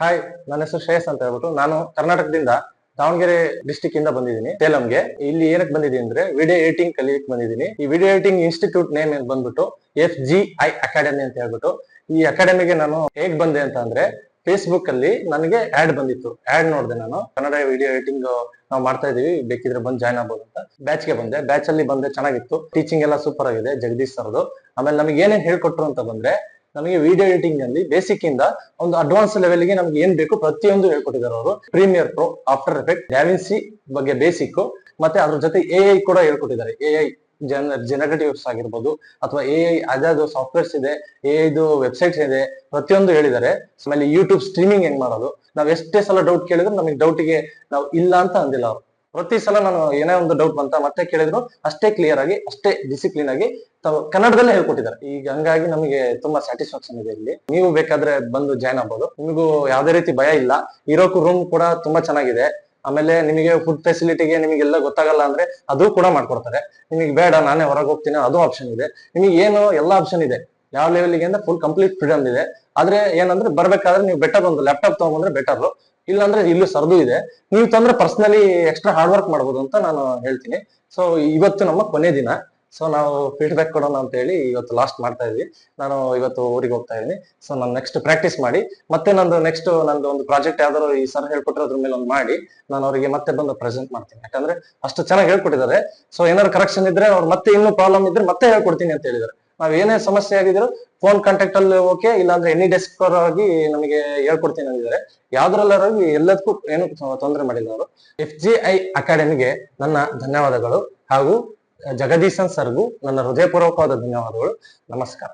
Hi ನನ್ನ ಹೆಸರು ಶ್ರೇಯಸ್ ಅಂತ ಹೇಳ್ಬಿಟ್ಟು ನಾನು ಕರ್ನಾಟಕದಿಂದ ದಾವಣಗೆರೆ ಡಿಸ್ಟಿಕ್ ಇಂದ ಬಂದಿದ್ದೀನಿ, ಸೇಲಂಗೆ. ಇಲ್ಲಿ ಏನಕ್ಕೆ ಬಂದಿದ್ದೀನಿ ಅಂದ್ರೆ ವಿಡಿಯೋ ಎಡಿಟಿಂಗ್ ಕಲಿಯಕ್ಕೆ ಬಂದಿದ್ದೀನಿ. ಈ ವಿಡಿಯೋ ಎಡಿಟಿಂಗ್ ಇನ್ಸ್ಟಿಟ್ಯೂಟ್ ನೇಮ್ ಏನ್ ಬಂದ್ಬಿಟ್ಟು ಎಫ್ ಜಿ ಐ ಅಕಾಡೆಮಿ ಅಂತ ಹೇಳ್ಬಿಟ್ಟು. ಈ ಅಕಾಡೆಮಿಗೆ ನಾನು ಹೇಗ್ ಬಂದೆ ಅಂತ ಅಂದ್ರೆ ಫೇಸ್ಬುಕ್ ಅಲ್ಲಿ ನನಗೆ ಆಡ್ ಬಂದಿತ್ತು. ಆಡ್ ನೋಡಿದೆ ನಾನು. ಕನ್ನಡ ವಿಡಿಯೋ ಎಡಿಟಿಂಗ್ ನಾವು ಮಾಡ್ತಾ ಇದೀವಿ ಬೇಕಿದ್ರೆ ಬಂದು ಜಾಯ್ನ್ ಆಗ್ಬೋದು ಅಂತ. ಬ್ಯಾಚ್ಗೆ ಬಂದೆ. ಬ್ಯಾಚ್ ಅಲ್ಲಿ ಬಂದೆ, ಚೆನ್ನಾಗಿತ್ತು. ಟೀಚಿಂಗ್ ಎಲ್ಲ ಸೂಪರ್ ಆಗಿದೆ, ಜಗದೀಶ್ ಸರ್ದು. ಆಮೇಲೆ ನಮಗೆ ಏನೇನ್ ಹೇಳ್ಕೊಟ್ರು ಅಂತ ಬಂದ್ರೆ ನಮಗೆ ವಿಡಿಯೋ ಎಡಿಟಿಂಗ್ ಅಲ್ಲಿ ಬೇಸಿಕ್ ಇಂದ ಒಂದು ಅಡ್ವಾನ್ಸ್ ಲೆವೆಲ್ಗೆ ನಮ್ಗೆ ಏನ್ ಬೇಕು ಪ್ರತಿಯೊಂದು ಹೇಳ್ಕೊಟ್ಟಿದ್ದಾರೆ ಅವರು. Premiere Pro After Effect DaVinci ಬಗ್ಗೆ ಬೇಸಿಕ್ ಮತ್ತೆ ಅದ್ರ ಜೊತೆ ಎ ಐ ಕೂಡ ಹೇಳ್ಕೊಟ್ಟಿದ್ದಾರೆ. ಎ ಐ ಜನ ಜನರೇಟಿವ್ಸ್ ಆಗಿರ್ಬೋದು, ಅಥವಾ ಎ ಐ ಅದಾದ ಸಾಫ್ಟ್ವೇರ್ಸ್ ಇದೆ ಎ ಐದು ವೆಬ್ಸೈಟ್ಸ್ ಇದೆ, ಪ್ರತಿಯೊಂದು ಹೇಳಿದ್ದಾರೆ. ಆಮೇಲೆ ಯೂಟ್ಯೂಬ್ ಸ್ಟ್ರೀಮಿಂಗ್ ಹೆಂಗ್ ಮಾಡೋದು? ನಾವ್ ಎಷ್ಟೇ ಸಲ ಡೌಟ್ ಕೇಳಿದ್ರು ನಮಗೆ ಡೌಟಿಗೆ ನಾವು ಇಲ್ಲ ಅಂತ ಅಂದಿಲ್ಲ ಅವ್ರು. ಪ್ರತಿ ಸಲ ನಾನು ಏನೇ ಒಂದು ಡೌಟ್ ಬಂತ ಮತ್ತೆ ಕೇಳಿದ್ರು ಅಷ್ಟೇ ಕ್ಲಿಯರ್ ಆಗಿ, ಅಷ್ಟೇ ಡಿಸಿಪ್ಲಿನ್ ಆಗಿ ಕನ್ನಡದಲ್ಲೇ ಹೇಳ್ಕೊಟ್ಟಿದ್ದಾರೆ. ಈಗ ಹಂಗಾಗಿ ನಮಗೆ ತುಂಬಾ ಸ್ಯಾಟಿಸ್ಫ್ಯಾಕ್ಷನ್ ಇದೆ ಇಲ್ಲಿ. ನೀವು ಬೇಕಾದ್ರೆ ಬಂದು ಜಾಯ್ನ್ ಆಗ್ಬೋದು. ನಿಮಗೂ ಯಾವ್ದೇ ರೀತಿ ಭಯ ಇಲ್ಲ. ಇರೋಕು ರೂಮ್ ಕೂಡ ತುಂಬಾ ಚೆನ್ನಾಗಿದೆ. ಆಮೇಲೆ ನಿಮಗೆ ಫುಡ್ ಫೆಸಿಲಿಟಿಗೆ ನಿಮಗೆಲ್ಲ ಗೊತ್ತಾಗಲ್ಲ ಅಂದ್ರೆ ಅದು ಕೂಡ ಮಾಡ್ಕೊಡ್ತಾರೆ. ನಿಮಗೆ ಬೇಡ, ನಾನೇ ಹೊರಗೆ ಹೋಗ್ತೀನಿ, ಅದು ಆಪ್ಷನ್ ಇದೆ. ನಿಮಗೆ ಏನು ಎಲ್ಲ ಆಪ್ಷನ್ ಇದೆ. ಯಾವ ಲೆವೆಲ್ಗೆ ಅಂದ್ರೆ ಫುಲ್ ಕಂಪ್ಲೀಟ್ ಫ್ರೀಡಮ್ ಇದೆ. ಆದ್ರೆ ಏನಂದ್ರೆ ಬರ್ಬೇಕಾದ್ರೆ ನೀವು ಬೆಟರ್ ಒಂದು ಲ್ಯಾಪ್ಟಾಪ್ ತಗೊಂಡ್ರೆ ಬೆಟರ್ ಇಲ್ಲಾಂದ್ರೆ ಇಲ್ಲೂ ಸರ್ದು ಇದೆ. ನೀವು ತಂದ್ರೆ ಪರ್ಸನಲಿ ಎಕ್ಸ್ಟ್ರಾ ಹಾರ್ಡ್ ವರ್ಕ್ ಮಾಡ್ಬೋದು ಅಂತ ನಾನು ಹೇಳ್ತೀನಿ. ಸೊ ಇವತ್ತು ನಮ್ಮ ಕೊನೆ ದಿನ. ಸೊ ನಾವು ಫೀಡ್ಬ್ಯಾಕ್ ಕೊಡೋಣ ಅಂತ ಹೇಳಿ ಇವತ್ತು ಲಾಸ್ಟ್ ಮಾಡ್ತಾ ಇದ್ವಿ. ನಾನು ಇವತ್ತು ಊರಿಗೆ ಹೋಗ್ತಾ ಇದ್ದೀನಿ. ಸೊ ನಾನು ನೆಕ್ಸ್ಟ್ ಪ್ರಾಕ್ಟೀಸ್ ಮಾಡಿ, ಮತ್ತೆ ನಂದು ನೆಕ್ಸ್ಟ್ ನಂದು ಒಂದು ಪ್ರಾಜೆಕ್ಟ್ ಯಾವ್ದಾದ್ರು ಈ ಸರ್ ಹೇಳ್ಕೊಟ್ಟಿರೋದ್ರ ಮೇಲೆ ಒಂದು ಮಾಡಿ, ನಾನು ಅವರಿಗೆ ಮತ್ತೆ ಬಂದು ಪ್ರೆಸೆಂಟ್ ಮಾಡ್ತೀನಿ. ಯಾಕಂದ್ರೆ ಅಷ್ಟು ಚೆನ್ನಾಗಿ ಹೇಳ್ಕೊಟ್ಟಿದ್ದಾರೆ. ಸೊ ಏನಾದ್ರು ಕರೆಕ್ಷನ್ ಇದ್ರೆ ಅವ್ರು ಮತ್ತೆ ಇನ್ನೂ ಪ್ರಾಬ್ಲಮ್ ಇದ್ರೆ ಮತ್ತೆ ಹೇಳ್ಕೊಡ್ತೀನಿ ಅಂತ ಹೇಳಿದ್ದಾರೆ. ನಾವ್ ಏನೇ ಸಮಸ್ಯೆ ಆಗಿದ್ರು ಫೋನ್ ಕಾಂಟ್ಯಾಕ್ಟ್ ಅಲ್ಲಿ ಓಕೆ ಇಲ್ಲಾಂದ್ರೆ ಎನಿ ಡೆಸ್ಕ್ ಆಗಿ ನಮಗೆ ಹೇಳ್ಕೊಡ್ತೀನಿ ಅಂದಿದ್ದಾರೆ. ಯಾವ್ದ್ರಲ್ಲಾಗಿ ಎಲ್ಲದಕ್ಕೂ ಏನು ತೊಂದರೆ ಮಾಡಿಲ್ಲ ಅವರು. ಎಫ್ ಜಿ ಐ ಅಕಾಡೆಮಿಗೆ ನನ್ನ ಧನ್ಯವಾದಗಳು ಹಾಗೂ, ಜಗದೀಶನ್ ಸರ್ಗೂ ನನ್ನ ಹೃದಯಪೂರ್ವಕವಾದ ಧನ್ಯವಾದಗಳು. ನಮಸ್ಕಾರ.